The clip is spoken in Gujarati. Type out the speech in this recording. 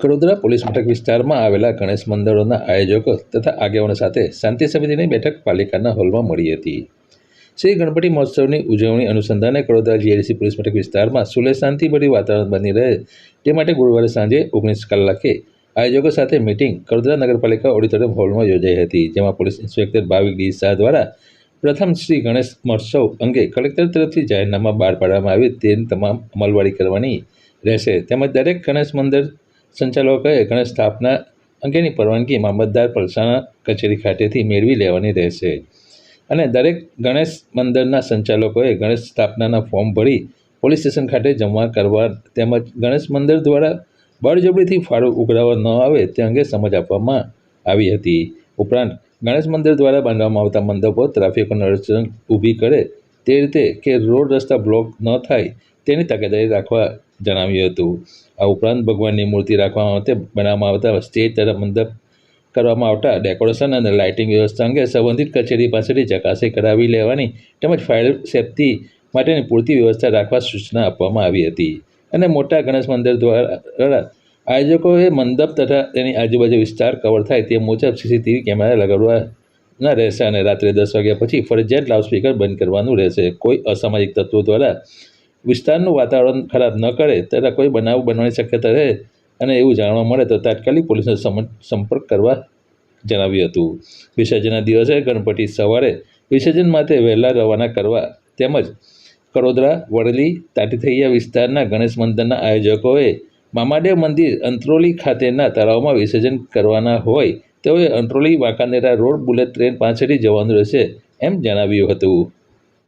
વડોદરા પોલીસ મથક વિસ્તારમાં આવેલા ગણેશ મંડળોના આયોજકો તથા આગેવાનો સાથે શાંતિ સમિતિની બેઠક પાલિકાના હોલમાં મળી હતી. શ્રી ગણપતિ મહોત્સવની ઉજવણી અનુસંધાને વડોદરા જીઆઈડીસી પોલીસ મથક વિસ્તારમાં સુલે શાંતિભરી વાતાવરણ બની રહે તે માટે ગુરુવારે સાંજે ઓગણીસ કલાકે આયોજકો સાથે મિટિંગ વડોદરા નગરપાલિકા ઓડિટોરિયમ હોલમાં યોજાઈ હતી, જેમાં police inspector Bhavik D Shah દ્વારા પ્રથમ શ્રી ગણેશ મહોત્સવ અંગે કલેક્ટર તરફથી જાહેરનામા બહાર પાડવામાં આવે તેની તમામ અમલવારી કરવાની રહેશે. તેમજ દરેક ગણેશ મંદિર સંચાલકોએ ગણેશ સ્થાપના અંગેની પરવાનગી મામલતદાર પલસાણા કચેરી ખાતેથી મેળવી લેવાની રહેશે. અને દરેક ગણેશ મંદિરના સંચાલકોએ ગણેશ સ્થાપનાના ફોર્મ ભરી પોલીસ સ્ટેશન ખાતે જમા કરવા તેમજ ગણેશ મંદિર દ્વારા બળજબરીથી ફાળો ઉઘરાવવા ન આવે તે અંગે સમજ આપવામાં આવી હતી. ઉપરાંત, ગણેશ મંદિર દ્વારા બાંધવામાં આવતા મંડપો ટ્રાફિકનું અડચણ ઊભી કરે તે રીતે કે રોડ રસ્તા બ્લોક ન થાય તેની તકેદારી રાખવા જણાવ્યું હતું. આ ઉપરાંત ભગવાનની મૂર્તિ રાખવા માટે બનાવવામાં આવતા સ્ટેજ તથા મંડપ કરવામાં આવતા ડેકોરેશન અને લાઇટિંગ વ્યવસ્થા અંગે સંબંધિત કચેરી પાસેથી ચકાસણી કરાવી લેવાની તેમજ ફાયર સેફટી માટેની પૂરતી વ્યવસ્થા રાખવા સૂચના આપવામાં આવી હતી. અને મોટા ગણેશ મંદિર દ્વારા આયોજકોએ મંડપ તથા તેની આજુબાજુ વિસ્તાર કવર થાય તે મુજબ સીસીટીવી કેમેરા લગાડવાના રહેશે અને રાત્રે દસ વાગ્યા પછી ફરજિયાત લાઉડસ્પીકર બંધ કરવાનું રહેશે. કોઈ અસામાજિક તત્વો દ્વારા વિસ્તારનું વાતાવરણ ખરાબ ન કરે, તથા કોઈ બનાવ બનવાની શક્યતા રહે અને એવું જાણવા મળે તો તાત્કાલિક પોલીસનો સંપર્ક કરવા જણાવ્યું હતું. વિસર્જનના દિવસે ગણપતિ સવારે વિસર્જન માટે વહેલા રવાના કરવા તેમજ કડોદરા, વડલી, તાટીથૈયા વિસ્તારના ગણેશ મંદિરના આયોજકોએ મામાદેવ મંદિર અંત્રોલી ખાતેના તળાવમાં વિસર્જન કરવાના હોય તેઓએ Antroli Vankanera road bullet train પાસેથી જવાનું રહેશે એમ જણાવ્યું હતું.